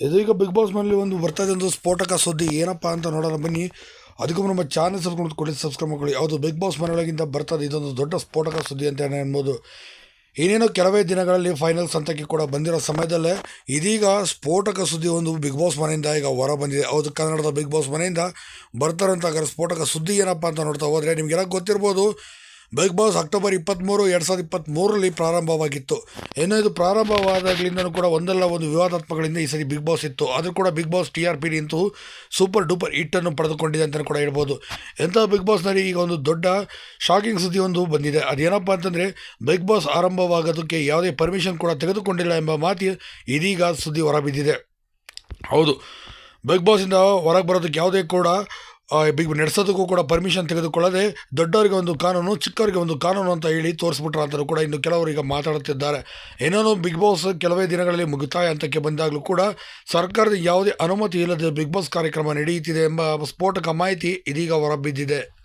ಇದೀಗ big boss ಮನೆಯಲ್ಲಿ ಒಂದು ಬರ್ತಾ ಒಂದು ಸ್ಫೋಟಕ ಸುದ್ದಿ. ಏನಪ್ಪ ಅಂತ ನೋಡೋಣ, ಬನ್ನಿ. ಅದಕ್ಕೂ ನಮ್ಮ ಚಾನಲ್ ಸಬ್ಸ್ಕ್ರೈಬ್ ಕೊಡಿ ಸಬ್ಸ್ಕ್ರೈಬ್ ಮಾಡ್ಕೊಳ್ಳಿ. ಯಾವುದು ಬಿಗ್ ಬಾಸ್ ಮನೆಯೊಳಗಿಂದ ಬರ್ತದೆ, ಇದೊಂದು ದೊಡ್ಡ ಸ್ಫೋಟಕ ಸುದ್ದಿ ಅಂತ ಅನ್ಬೋದು ಏನೇನೋ ಕೆಲವೇ ದಿನಗಳಲ್ಲಿ ಫೈನಲ್ಸ್ ಹಂತಕ್ಕೆ ಕೂಡ ಬಂದಿರೋ ಸಮಯದಲ್ಲೇ ಇದೀಗ ಸ್ಫೋಟಕ ಸುದ್ದಿ ಒಂದು ಬಿಗ್ ಬಾಸ್ ಮನೆಯಿಂದ ಈಗ ಹೊರ ಬಂದಿದೆ. ಹೌದು, ಕನ್ನಡದ ಬಿಗ್ ಬಾಸ್ ಮನೆಯಿಂದ ಬರ್ತಾರಂತ ಸ್ಫೋಟಕ ಸುದ್ದಿ ಏನಪ್ಪ ಅಂತ ನೋಡ್ತಾ ಹೋದರೆ ನಿಮಗೆಲ್ಲ ಗೊತ್ತಿರ್ಬೋದು. ಬಿಗ್ ಬಾಸ್ ಅಕ್ಟೋಬರ್ ಇಪ್ಪತ್ತ್ಮೂರು ಎರಡು ಸಾವಿರದ ಇಪ್ಪತ್ತ್ಮೂರರಲ್ಲಿ ಪ್ರಾರಂಭವಾಗಿತ್ತು. ಏನೋ ಇದು ಪ್ರಾರಂಭವಾದಾಗಲಿಂದನೂ ಕೂಡ ಒಂದಲ್ಲ, ಒಂದು ವಿವಾದಾತ್ಮಕಗಳಿಂದ ಈ ಸರಿ ಬಿಗ್ ಬಾಸ್ ಇತ್ತು. ಆದರೂ ಕೂಡ Big Boss T R P ನಿಂತು ಸೂಪರ್ ಡೂಪರ್ ಹಿಟ್ಟನ್ನು ಪಡೆದುಕೊಂಡಿದೆ ಅಂತಲೂ ಕೂಡ ಹೇಳ್ಬೋದು. ಎಂಥ ಬಿಗ್ ಬಾಸ್ನಲ್ಲಿ ಈಗ ಒಂದು ದೊಡ್ಡ ಶಾಕಿಂಗ್ ಸುದ್ದಿ ಒಂದು ಬಂದಿದೆ. ಅದೇನಪ್ಪ ಅಂತಂದರೆ ಬಿಗ್ ಬಾಸ್ ಆರಂಭವಾಗೋದಕ್ಕೆ ಯಾವುದೇ ಪರ್ಮಿಷನ್ ಕೂಡ ತೆಗೆದುಕೊಂಡಿಲ್ಲ ಎಂಬ ಮಾತಿ ಇದೀಗ ಸುದ್ದಿ ಹೊರಬಿದ್ದಿದೆ. ಹೌದು. ಬಿಗ್ ಬಾಸಿಂದ ಹೊರಗೆ ಬರೋದಕ್ಕೆ ಯಾವುದೇ ಕೂಡ ನಡೆಸೋದಕ್ಕೂ ಕೂಡ ಪರ್ಮಿಷನ್ ತೆಗೆದುಕೊಳ್ಳದೆ ದೊಡ್ಡವರಿಗೆ ಒಂದು ಕಾನೂನು, ಚಿಕ್ಕವರಿಗೆ ಒಂದು ಕಾನೂನು ಅಂತ ಹೇಳಿ ತೋರಿಸ್ಬಿಟ್ರು ಅಂತಲೂ ಕೂಡ ಇನ್ನು ಕೆಲವರು ಈಗ ಮಾತಾಡುತ್ತಿದ್ದಾರೆ. ಏನೇನೋ ಬಿಗ್ ಬಾಸ್ ಕೆಲವೇ ದಿನಗಳಲ್ಲಿ ಮುಗಿತಾಯ ಹಂತಕ್ಕೆ ಬಂದಾಗಲೂ ಕೂಡ ಸರ್ಕಾರದ ಯಾವುದೇ ಅನುಮತಿ ಇಲ್ಲದೆ ಬಿಗ್ ಬಾಸ್ ಕಾರ್ಯಕ್ರಮ ನಡೆಯುತ್ತಿದೆ ಎಂಬ ಸ್ಫೋಟಕ ಮಾಹಿತಿ ಇದೀಗ ಹೊರಬಿದ್ದಿದೆ.